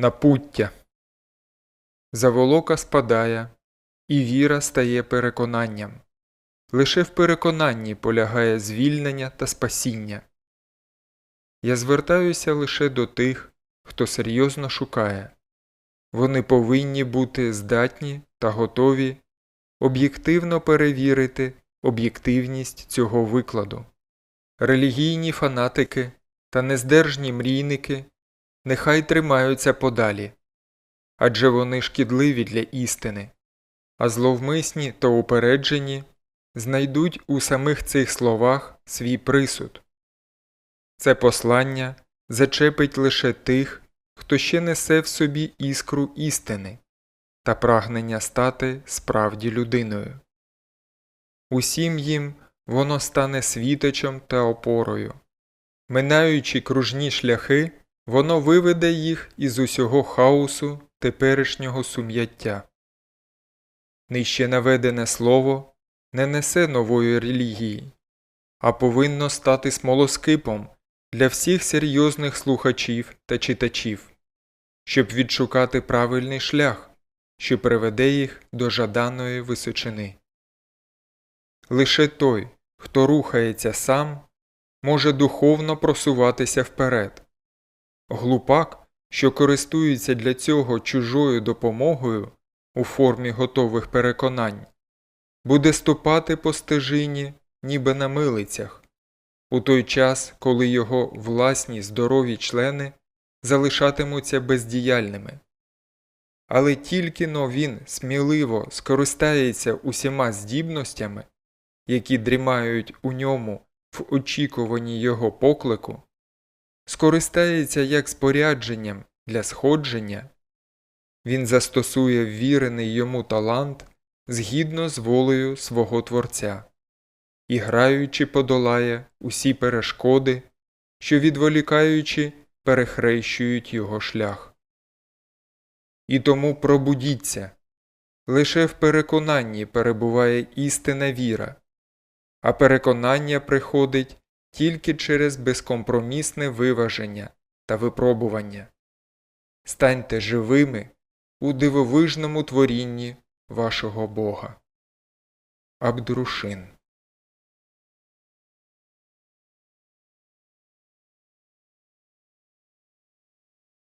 Напуття. Заволока спадає, і віра стає переконанням. Лише в переконанні полягає звільнення та спасіння. Я звертаюся лише до тих, хто серйозно шукає. Вони повинні бути здатні та готові об'єктивно перевірити об'єктивність цього викладу. Релігійні фанатики та нездержні мрійники нехай тримаються подалі, адже вони шкідливі для істини, а зловмисні та упереджені знайдуть у самих цих словах свій присуд. Це послання зачепить лише тих, хто ще несе в собі іскру істини та прагнення стати справді людиною. Усім їм воно стане світочем та опорою. Минаючи кружні шляхи, воно виведе їх із усього хаосу теперішнього сум'яття. Нижче наведене слово не несе нової релігії, а повинно стати смолоскипом для всіх серйозних слухачів та читачів, щоб відшукати правильний шлях, що приведе їх до жаданої височини. Лише той, хто рухається сам, може духовно просуватися вперед. Глупак, що користується для цього чужою допомогою у формі готових переконань, буде ступати по стежині, ніби на милицях, у той час, коли його власні здорові члени залишатимуться бездіяльними. Але тільки но він сміливо скористається усіма здібностями, які дрімають у ньому в очікуванні його поклику, скористається як спорядженням для сходження, він застосує ввірений йому талант згідно з волею свого Творця і граючи подолає усі перешкоди, що відволікаючи перехрещують його шлях. І тому пробудіться лише в переконанні перебуває істинна віра, а переконання приходить тільки через безкомпромісне виваження та випробування. Станьте живими у дивовижному творінні вашого Бога. Абдурушин